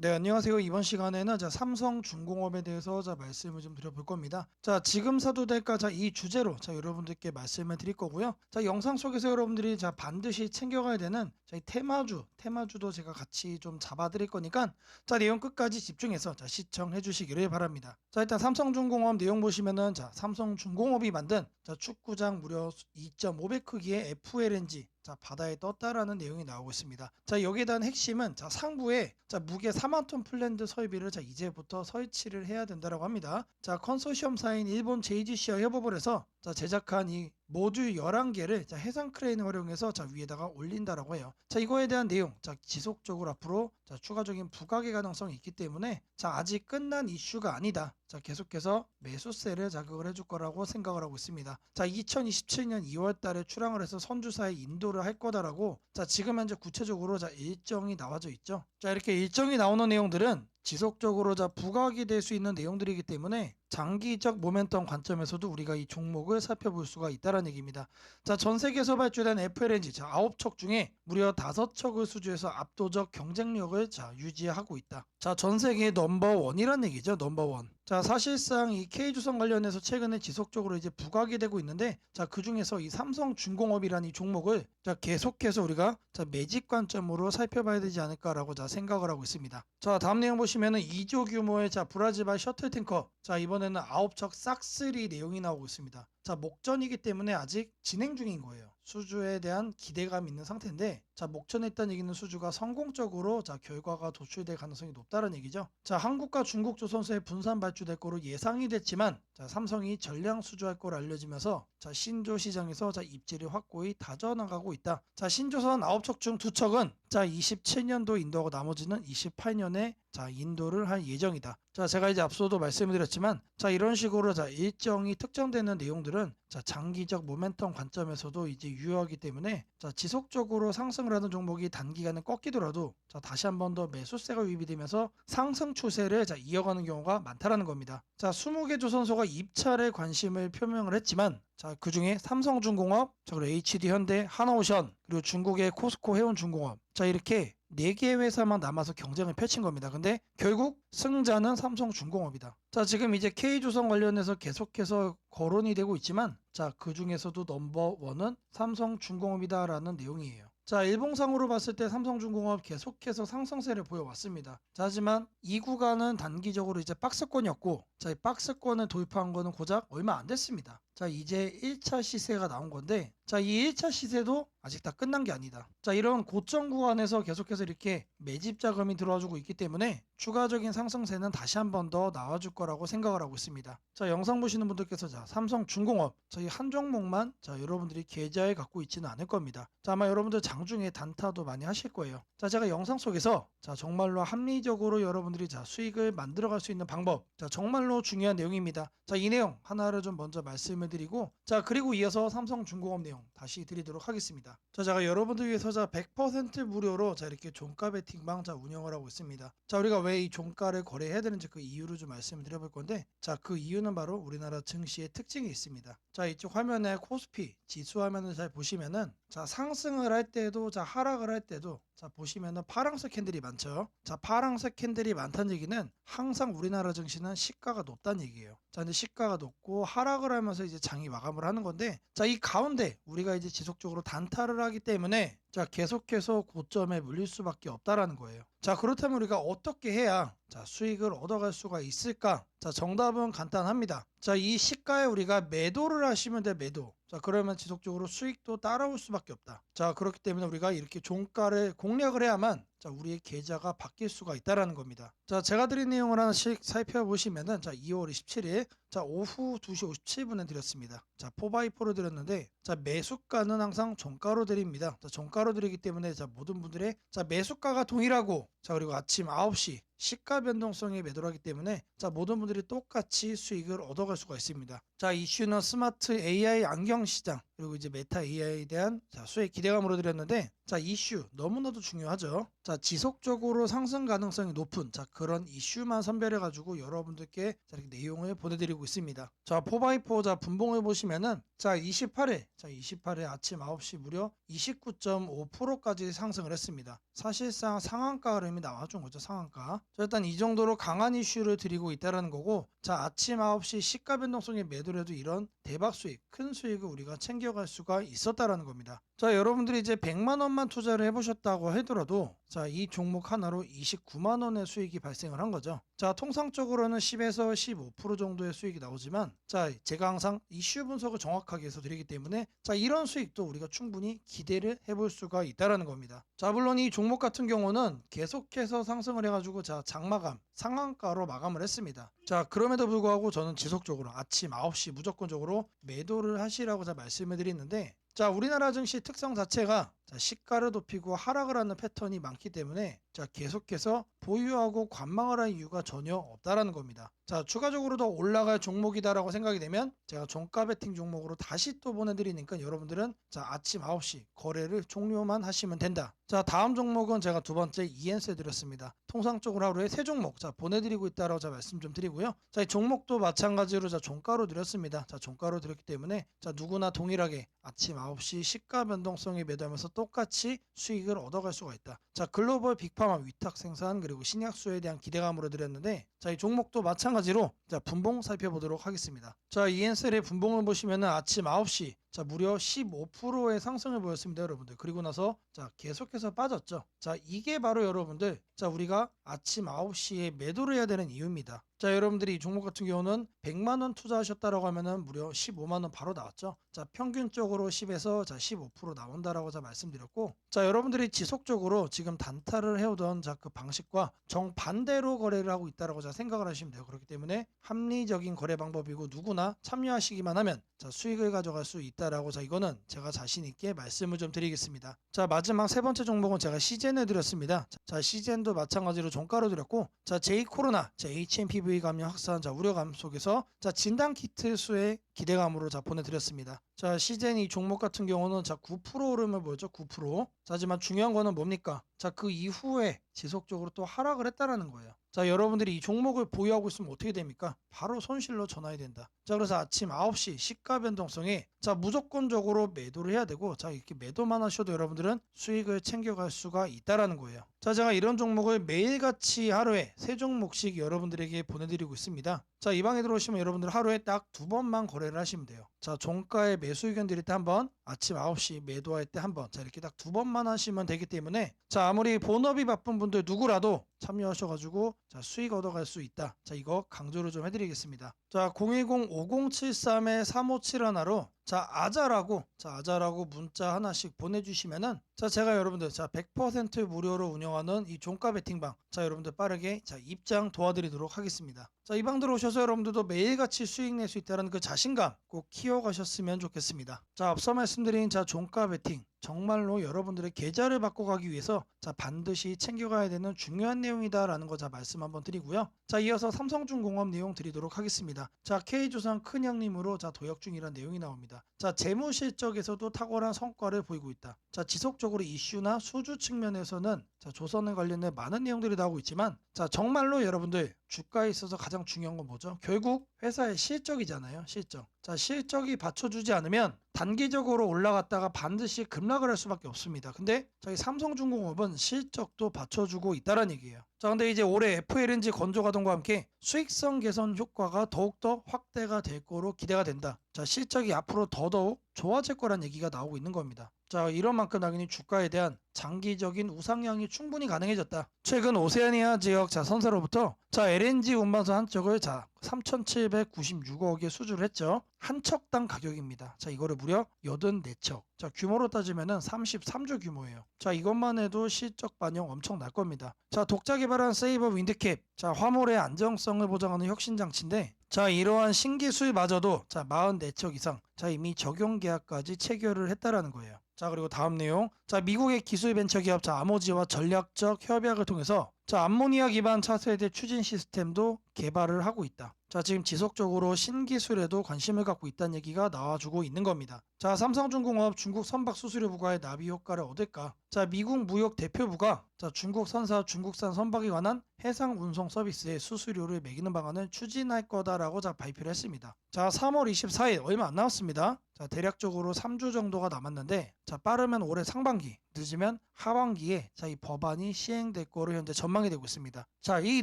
네, 안녕하세요. 이번 시간에는 자, 삼성중공업에 대해서 자, 말씀을 좀 드려볼 겁니다. 자, 지금 사도 될까? 자, 이 주제로 자, 여러분들께 말씀을 드릴 거고요. 자, 영상 속에서 여러분들이 자, 반드시 챙겨가야 되는 자, 이 테마주, 테마주도 제가 같이 좀 잡아 드릴 거니까 자, 내용 끝까지 집중해서 자, 시청해 주시기를 바랍니다. 자, 일단 삼성중공업 내용 보시면은 자, 삼성중공업이 만든 자, 축구장 무려 2.5배 크기의 FLNG 자, 바다에 떴다라는 내용이 나오고 있습니다. 자, 여기에 대한 핵심은 자, 상부에 자, 무게 4만 톤 플랜드 설비를 자, 이제부터 설치를 해야 된다라고 합니다. 자, 컨소시엄사인 일본 JGC와 협업을 해서 자, 제작한 이 모듈 11개를 자, 해상 크레인을 활용해서 자, 위에다가 올린다라고 해요. 자, 이거에 대한 내용 자, 지속적으로 앞으로 자, 추가적인 부각의 가능성이 있기 때문에 자, 아직 끝난 이슈가 아니다. 자, 계속해서 매수세를 자극을 해줄 거라고 생각을 하고 있습니다. 자, 2027년 2월 달에 출항을 해서 선주사에 인도를 할 거다라고 자, 지금 현재 구체적으로 자, 일정이 나와져 있죠. 자, 이렇게 일정이 나오는 내용들은 지속적으로 자, 부각이 될 수 있는 내용들이기 때문에 장기적 모멘텀 관점에서도 우리가 이 종목을 살펴볼 수가 있다는 얘기입니다. 자, 전 세계에서 발주된 FLNG 자, 9척 중에 무려 5척을 수주해서 압도적 경쟁력을 자, 유지하고 있다. 자, 전 세계 넘버 원이란 얘기죠. 넘버 원. 자, 사실상 이 K주성 관련해서 최근에 지속적으로 이제 부각이 되고 있는데 자, 그 중에서 이 삼성중공업이라는 이 종목을 자, 계속해서 우리가 자, 매집 관점으로 살펴봐야 되지 않을까라고 자, 생각을 하고 있습니다. 자, 다음 내용 보시면은 2조 규모의 자, 브라질발 셔틀 탱커. 자, 이번에는 9척 싹쓸이 내용이 나오고 있습니다. 자, 목전이기 때문에 아직 진행 중인 거예요. 수주에 대한 기대감 있는 상태인데, 자, 목전에 있다는 얘기는 수주가 성공적으로 자, 결과가 도출될 가능성이 높다는 얘기죠. 자, 한국과 중국 조선소에 분산 발주될 거로 예상이 됐지만, 자, 삼성이 전량 수주할 거로 알려지면서, 자, 신조 시장에서 자, 입지를 확고히 다져나가고 있다. 자, 신조선 9척 중 2척은 자, 27년도 인도하고 나머지는 28년에 자, 인도를 할 예정이다. 자, 제가 이제 앞서도 말씀을 드렸지만, 자, 이런 식으로 자, 일정이 특정되는 내용들은 자, 장기적 모멘텀 관점에서도 이제 유효하기 때문에 자, 지속적으로 상승을 하는 종목이 단기간에 꺾이더라도 자, 다시 한 번 더 매수세가 유입이 되면서 상승 추세를 자, 이어가는 경우가 많다라는 겁니다. 자, 20개 조선소가 입찰에 관심을 표명을 했지만 자, 그 중에 삼성중공업, 자, 그리고 HD 현대, 하나오션, 그리고 중국의 코스코 해운중공업. 자, 이렇게 4개의 회사만 남아서 경쟁을 펼친 겁니다. 근데 결국 승자는 삼성중공업이다. 자, 지금 이제 K조선 관련해서 계속해서 거론이 되고 있지만 자, 그 중에서도 넘버원은 삼성중공업이다라는 내용이에요. 자, 일봉상으로 봤을 때 삼성중공업 계속해서 상승세를 보여왔습니다. 자, 하지만 이 구간은 단기적으로 이제 박스권이었고, 자, 이 박스권을 도입한 거는 고작 얼마 안 됐습니다. 자, 이제 1차 시세가 나온 건데, 자, 이 1차 시세도 아직 다 끝난 게 아니다. 자, 이런 고점 구간에서 계속해서 이렇게 매집 자금이 들어와주고 있기 때문에 추가적인 상승세는 다시 한 번 더 나와줄 거라고 생각을 하고 있습니다. 자, 영상 보시는 분들께서 자, 삼성중공업, 저희 한 종목만 자, 여러분들이 계좌에 갖고 있지는 않을 겁니다. 자, 아마 여러분들 장중에 단타도 많이 하실 거예요. 자, 제가 영상 속에서 자, 정말로 합리적으로 여러분들이 자, 수익을 만들어 갈 수 있는 방법, 자, 정말로 중요한 내용입니다. 자, 이 내용 하나를 좀 먼저 말씀을 드리고, 자, 그리고 이어서 삼성중공업 내용 다시 드리도록 하겠습니다. 자, 제가 여러분들 위해서 자, 100% 무료로 자, 이렇게 종가 베팅방 자, 운영을 하고 있습니다. 자, 우리가 왜 이 종가를 거래해야 되는지 그 이유를 좀 말씀을 드려볼 건데, 자, 그 이유는 바로 우리나라 증시의 특징이 있습니다. 자, 이쪽 화면에 코스피 지수 화면을 잘 보시면은, 자, 상승을 할 때도, 자, 하락을 할 때도, 자, 보시면은 파랑색 캔들이 많죠. 자, 파랑색 캔들이 많다는 얘기는 항상 우리나라 증시는 시가가 높다는 얘기예요. 자, 근데 시가가 높고 하락을 하면서 이제 장이 마감을 하는 건데, 자, 이 가운데 우리가 이제 지속적으로 단타를 하기 때문에 자, 계속해서 고점에 물릴 수밖에 없다라는 거예요. 자, 그렇다면 우리가 어떻게 해야 자, 수익을 얻어갈 수가 있을까? 자, 정답은 간단합니다. 자, 이 시가에 우리가 매도를 하시면 돼, 매도. 자, 그러면 지속적으로 수익도 따라올 수밖에 없다. 자, 그렇기 때문에 우리가 이렇게 종가를 공략을 해야만 자, 우리의 계좌가 바뀔 수가 있다라는 겁니다. 자, 제가 드린 내용을 하나씩 살펴보시면은 자, 2월 27일 자, 오후 2시 57분에 드렸습니다. 자, 포바이포로 드렸는데 자, 매수가는 항상 종가로 드립니다. 자, 종가로 드리기 때문에 자, 모든 분들의 자, 매수가가 동일하고 자, 그리고 아침 9시 시가 변동성에 매도를 하기 때문에 자, 모든 분들이 똑같이 수익을 얻어갈 수가 있습니다. 자, 이슈는 스마트 AI 안경 시장 그리고 이제 메타 AI에 대한 자, 수익 기대감으로 드렸는데 자, 이슈 너무나도 중요하죠. 자, 지속적으로 상승 가능성이 높은 자, 그런 이슈만 선별해 가지고 여러분들께 자, 이렇게 내용을 보내 드리고 있습니다. 자, 4x4 자, 분봉을 보시면은 자 28일 자 28일 아침 9시 무려 29.5%까지 상승을 했습니다. 사실상 상한가 흐름이 나와준 거죠 상한가. 자, 일단 이 정도로 강한 이슈를 드리고 있다라는 거고 자 아침 9시 시가 변동성에 매도를 해도 이런 대박 수익 큰 수익을 우리가 챙겨갈 수가 있었다라는 겁니다. 자 여러분들이 이제 100만 원만 투자를 해보셨다고 하더라도 자 이 종목 하나로 29만 원의 수익이 발생을 한 거죠. 자 통상적으로는 10에서 15% 정도의 수익이 나오지만 자 제가 항상 이슈 분석을 정확하게 해서 드리기 때문에 자 이런 수익도 우리가 충분히 기대를 해볼 수가 있다라는 겁니다. 자 물론 이 종목 같은 경우는 계속해서 상승을 해가지고 자 장마감 상한가로 마감을 했습니다. 자 그럼에도 불구하고 저는 지속적으로 아침 9시 무조건적으로 매도를 하시라고 자 말씀을 드리는데 자 우리나라 증시 특성 자체가 자, 시가를 높이고 하락을 하는 패턴이 많기 때문에 자 계속해서 보유하고 관망을 할 이유가 전혀 없다라는 겁니다. 자 추가적으로 더 올라갈 종목이다라고 생각이 되면 제가 종가 베팅 종목으로 다시 또 보내드리니까 여러분들은 자 아침 9시 거래를 종료만 하시면 된다. 자 다음 종목은 제가 두 번째 ENS 드렸습니다. 통상적으로 하루에 세 종목 자 보내드리고 있다라고 자 말씀 좀 드리고요. 자 이 종목도 마찬가지로 자 종가로 드렸습니다. 자 종가로 드렸기 때문에 자 누구나 동일하게 아침 9시 시가 변동성에 매도하면서 똑같이 수익을 얻어갈 수가 있다. 자 글로벌 빅파마 위탁 생산 그리고 신약수에 대한 기대감으로 드렸는데 자 이 종목도 마찬가지로 자 분봉 살펴보도록 하겠습니다. 자 ENSL의 분봉을 보시면은 아침 9시 자 무려 15%의 상승을 보였습니다 여러분들. 그리고 나서 자 계속해서 빠졌죠. 자 이게 바로 여러분들 자 우리가 아침 9시에 매도를 해야 되는 이유입니다. 자 여러분들이 이 종목 같은 경우는 100만 원 투자하셨다라고 하면은 무려 15만 원 바로 나왔죠. 자 평균적으로 10에서 자 15% 나온다라고 자 말씀드렸고 자 여러분들이 지속적으로 지금 단타를 해오던 자 그 방식과 정반대로 거래를 하고 있다라고 자 생각을 하시면 돼요. 그렇기 때문에 합리적인 거래 방법이고 누구나 참여하시기만 하면 자 수익을 가져갈 수 있다 라고 자 이거는 제가 자신 있게 말씀을 좀 드리겠습니다. 자 마지막 세 번째 종목은 제가 시젠을 드렸습니다. 자 시젠도 마찬가지로 종가로 드렸고 자 제이 코로나 자 HMPV 감염 확산 자 우려감 속에서 자 진단 키트 수의 기대감으로 자 보내드렸습니다. 자 시젠 이 종목 같은 경우는 자 9% 오름을 보였죠 9%. 자 하지만 중요한 거는 뭡니까? 자 그 이후에 지속적으로 또 하락을 했다라는 거예요. 자 여러분들이 이 종목을 보유하고 있으면 어떻게 됩니까? 바로 손실로 전환이 된다. 자 그래서 아침 9시 시가 변동성에 자 무조건적으로 매도를 해야 되고 자 이렇게 매도만 하셔도 여러분들은 수익을 챙겨갈 수가 있다라는 거예요. 자 제가 이런 종목을 매일같이 하루에 세 종목씩 여러분들에게 보내드리고 있습니다. 자 이 방에 들어오시면 여러분들 하루에 딱 두 번만 거래를 하시면 돼요. 자 종가에 매수 의견 드릴 때 한 번, 아침 9시 매도할 때 한 번, 자 이렇게 딱 두 번만 하시면 되기 때문에 자 아무리 본업이 바쁜 분들 누구라도 참여하셔가지고 자 수익 얻어갈 수 있다. 자 이거 강조를 좀 해드리겠습니다. 자 010-5073-3571로 자 아자라고 자 아자라고 문자 하나씩 보내주시면은 자 제가 여러분들 자 100% 무료로 운영하는 이 종가 베팅방 자 여러분들 빠르게 자 입장 도와드리도록 하겠습니다. 자 이 방 들어오셔서 여러분들도 매일같이 수익 낼 수 있다는 그 자신감 꼭 키워 가셨으면 좋겠습니다. 자 앞서 말씀드린 자 종가 베팅 정말로 여러분들의 계좌를 바꿔가기 위해서 자 반드시 챙겨가야 되는 중요한 내용이다라는 거 자 말씀 한번 드리고요. 자 이어서 삼성중공업 내용 드리도록 하겠습니다. 자 K조선 큰형님으로 자 도역 중이란 내용이 나옵니다. 자 재무 실적에서도 탁월한 성과를 보이고 있다. 자 지속적 으로 이슈나 수주 측면에서는 자 조선에 관련된 많은 내용들이 나오고 있지만 자 정말로 여러분들 주가에 있어서 가장 중요한 건 뭐죠? 결국 회사의 실적이잖아요. 실적. 자 실적이 받쳐주지 않으면 단기적으로 올라갔다가 반드시 급락을 할 수밖에 없습니다. 근데 저희 삼성중공업은 실적도 받쳐주고 있다는 얘기예요. 자 근데 이제 올해 FLNG 건조 가동과 함께 수익성 개선 효과가 더욱더 확대가 될 거로 기대가 된다. 자 실적이 앞으로 더더욱 좋아질 거란 얘기가 나오고 있는 겁니다. 자 이런 만큼 당연히 주가에 대한 장기적인 우상향이 충분히 가능해졌다. 최근 오세아니아 지역 자선사로부터 자 LNG 운반선 한 척을 자 3,796억에 수주를 했죠. 한 척당 가격입니다. 자 이거를 무려 84척. 자 규모로 따지면은 33조 규모예요. 자 이것만 해도 실적 반영 엄청 날 겁니다. 자 독자 개발한 세이버 윈드캡. 자 화물의 안정성을 보장하는 혁신 장치인데 자 이러한 신기술마저도 자 44척 이상 자 이미 적용 계약까지 체결을 했다라는 거예요. 자 그리고 다음 내용. 자 미국의 기술 벤처 기업 자 아모지와 전략적 협약을 통해서 자 암모니아 기반 차세대 추진 시스템도 개발을 하고 있다. 자 지금 지속적으로 신기술에도 관심을 갖고 있다는 얘기가 나와주고 있는 겁니다. 자 삼성중공업 중국 선박 수수료부과의 나비 효과를 얻을까? 자 미국 무역 대표부가 자 중국 선사 중국산 선박에 관한 해상 운송 서비스의 수수료를 매기는 방안을 추진할 거다라고 자 발표를 했습니다. 자 3월 24일 얼마 안 남았습니다. 자 대략적으로 3주 정도가 남았는데 자 빠르면 올해 상반기 늦으면 하반기에 자 이 법안이 시행될 거로 현재 전망이 되고 있습니다. 자 이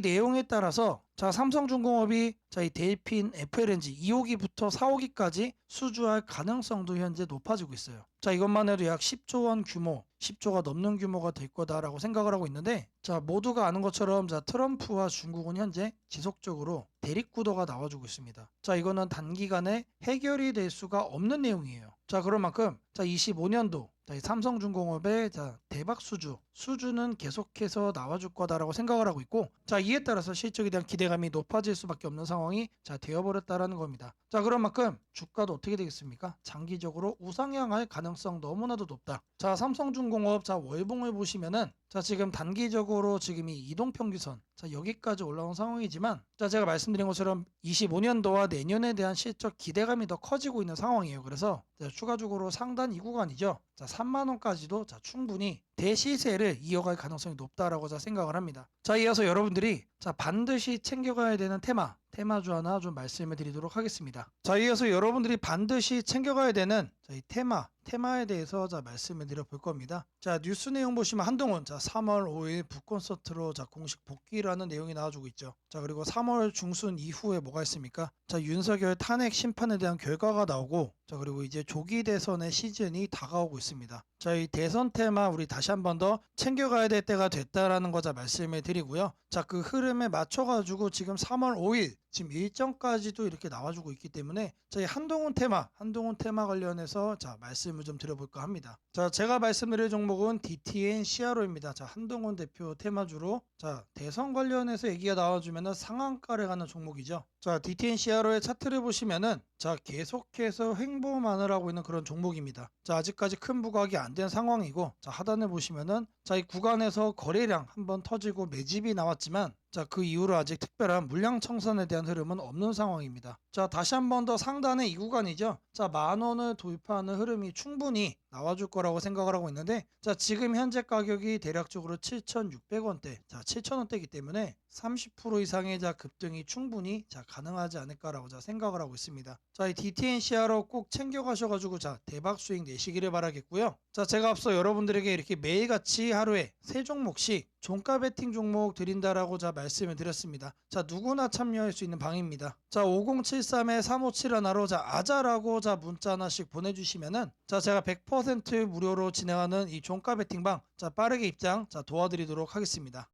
내용에 따라서 자 삼성중공업이 자이 델핀 FLNG 2호기부터 4호기까지 수주할 가능성도 현재 높아지고 있어요. 자 이것만 해도 약 10조 원 규모, 10조가 넘는 규모가 될 거다라고 생각을 하고 있는데 자 모두가 아는 것처럼 자 트럼프와 중국은 현재 지속적으로 대립 구도가 나와주고 있습니다. 자 이거는 단기간에 해결이 될 수가 없는 내용이에요. 자 그런 만큼 자 25년도 자, 이 삼성중공업의 자, 대박 수주, 수주는 계속해서 나와줄 거다라고 생각을 하고 있고, 자 이에 따라서 실적에 대한 기대감이 높아질 수밖에 없는 상황이 자 되어버렸다라는 겁니다. 자 그런 만큼 주가도 어떻게 되겠습니까? 장기적으로 우상향할 가능성 너무나도 높다. 자 삼성중공업 자 월봉을 보시면은 자 지금 단기적으로 지금 이 이동평균선 자 여기까지 올라온 상황이지만 자 제가 말씀드린 것처럼 25년도와 내년에 대한 실적 기대감이 더 커지고 있는 상황이에요. 그래서 자, 추가적으로 상단 이 구간이죠. 자 3만 원까지도 자 충분히 대시세를 이어갈 가능성이 높다라고 자 생각을 합니다. 자 이어서 여러분들이 자 반드시 챙겨가야 되는 테마 테마주 하나 좀 말씀을 드리도록 하겠습니다. 자 이어서 여러분들이 반드시 챙겨가야 되는 자, 이 테마 테마에 대해서 자 말씀을 드려 볼 겁니다. 자 뉴스 내용 보시면 한동훈 자 3월 5일 북콘서트로 자 공식 복귀라는 내용이 나와주고 있죠. 자 그리고 3월 중순 이후에 뭐가 있습니까? 자 윤석열 탄핵 심판에 대한 결과가 나오고 자 그리고 이제 조기 대선의 시즌이 다가오고 있습니다. 자 이 대선 테마 우리 다시 한 번 더 챙겨가야 될 때가 됐다라는 거자 말씀을 드리고요. 자 그 흐름에 맞춰가지고 지금 3월 5일 지금 일정까지도 이렇게 나와주고 있기 때문에 저희 한동훈 테마, 한동훈 테마 관련해서 자 말씀을 좀 드려볼까 합니다. 자 제가 말씀드릴 종목은 DTN CRO입니다. 자 한동훈 대표 테마주로 자 대선 관련해서 얘기가 나와주면은 상한가를 가는 종목이죠. 자 DTN CRO의 차트를 보시면은 자 계속해서 횡보만을 하고 있는 그런 종목입니다. 자 아직까지 큰 부각이 안 된 상황이고 자 하단을 보시면은 자 이 구간에서 거래량 한번 터지고 매집이 나왔지만 자 그 이후로 아직 특별한 물량 청산에 대한 흐름은 없는 상황입니다. 자 다시 한 번 더 상단의 이 구간이죠. 자 만 원을 돌파하는 흐름이 충분히 나와줄 거라고 생각을 하고 있는데 자 지금 현재 가격이 대략적으로 7,600원대 자 7,000원대이기 때문에 30% 이상의 자 급등이 충분히 자 가능하지 않을까라고 자 생각을 하고 있습니다. 자 이 DTN CR로 꼭 챙겨가셔가지고 자 대박 수익 내시기를 바라겠고요. 자 제가 앞서 여러분들에게 이렇게 매일같이 하루에 세 종목씩 종가 베팅 종목 드린다라고 자 말씀을 드렸습니다. 자 누구나 참여할 수 있는 방입니다. 자 5073에 3571로 자 아자라고 자 문자 하나씩 보내주시면은 자 제가 100% 무료로 진행하는 이 종가 베팅방 자 빠르게 입장 자 도와드리도록 하겠습니다.